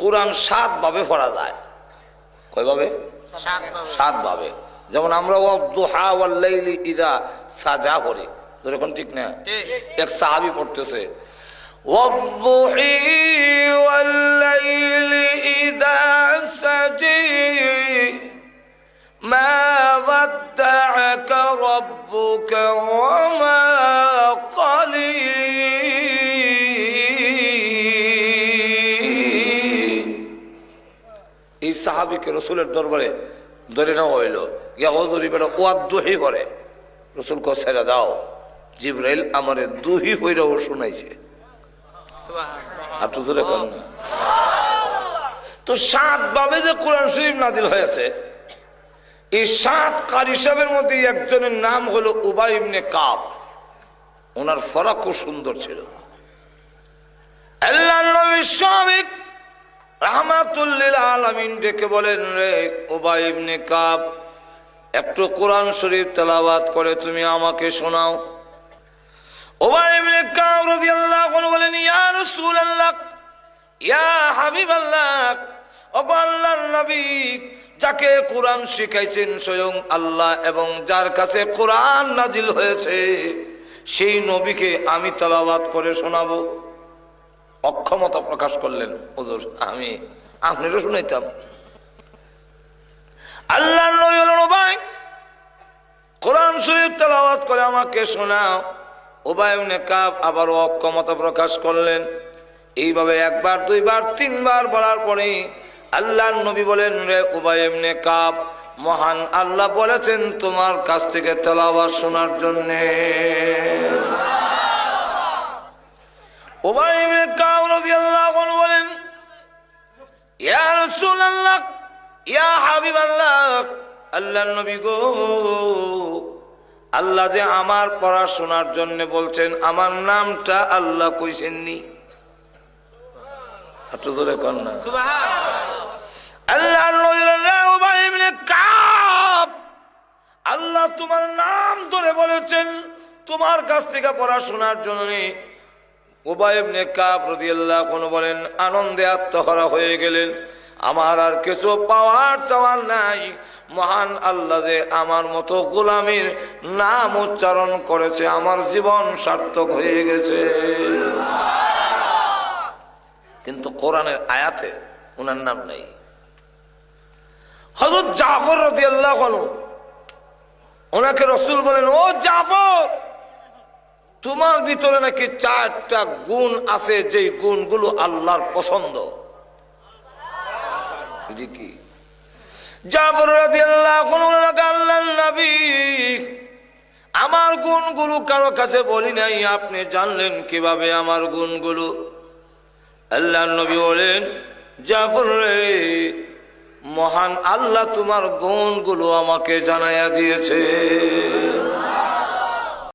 কোরআন সাতভাবে পড়া যায়। সাত সাতভাবে। যেমন আমরা ইদা সাজা করি। এখন ঠিক না? এক সাহাবি পড়তেছে সাজি মা এই সাহাবিকে রসুলের দরবারে ধরে নেওয়া হইল। গিয়া হজরি ওয়াদ দুহি করে। রসুল কো ছেড়ে দাও। জিব্রাইল আমারে দুহি হইরাও শুনাইছে। তো কর সাত ভাবে যে কোরআন শরীফ নাজিল হয়েছে, এই সাত কারি সাহেবের মধ্যে একজনের নাম হলো উবাই ইবনে কাব। ওনার ফরা খুব সুন্দর ছিল। আল্লাহ নবী স্বাভাবিক রাহমাতুল্লিল আলামিন ডেকে বলেন, রে উবাই ইবনে কাব, একটু কোরআন শরীফ তেলাওয়াত করে তুমি আমাকে শোনাও। উবাই ইবনে কাব রাদিয়াল্লাহু আনহু বলেন, ইয়া রাসূলুল্লাহ, ইয়া হাবিবাল্লাহ, ওগো আল্লাহর নবী, যাকে কোরআন শিখাইছেন স্বয়ং আল্লাহ এবং যার কাছে কোরআন নাজিল হয়েছে, সেই নবীকে আমি তেলাওয়াত করে শোনাবো। অক্ষমতা প্রকাশ করলেন। হুজুর, আমি আপনারও শুনাইতাম। আল্লাহর নবী হলেন ভাই কোরআন শরীফ তেলাওয়াত করে আমাকে শোনাও। উবায়নে কাব আবারও অক্ষমতা প্রকাশ করলেন। এইভাবে একবার, দুইবার, তিনবার বলার পরে আল্লাহর নবী বলেন, রে উবায়নে কাব, মহান আল্লাহ বলেছেন তোমার কাছ থেকে তেলাওয়াত শোনার জন্যে। ইয়া রাসূলুল্লাহ ইয়া হাবিবাল্লাহ আল্লাহর নবী গো। আল্লাহ যে আমার পড়াশোনার জন্য বলছেন আমার নামটা আল্লাহ কইছেননি। জোরে কর না। কাব আল্লাহ তোমার নাম ধরে বলেছেন তোমার কাছ থেকে পড়াশোনার জন্য উবাইবনে কাপ রদিয়াল্লাহ কোন বলেন, আনন্দে আত্মহরা হয়ে গেলেন। আমার আর কিছু পাওয়ার চাওয়ার নাই। মহান আল্লাহ যে আমার মতো গোলামীর নাম উচ্চারণ করেছে, আমার জীবন সার্থক হয়ে গেছে। কিন্তু কোরআনের আয়াতে ওনার নাম নেই। হজরত জাফর রদিয়াল্লাহ ওনাকে রসুল বলেন, ও জাফর তোমার ভিতরে নাকি চারটা গুণ আছে যে গুণগুলো আল্লাহর পছন্দ? কি? আমার গুণগুলো কারও কাছে বলি নাই, আপনি জানলেন কীভাবে আমার গুণগুলো? আল্লাহর নবী বলেন জাফর রে, মহান আল্লাহ তোমার গুণগুলো আমাকে জানাইয়া দিয়েছে।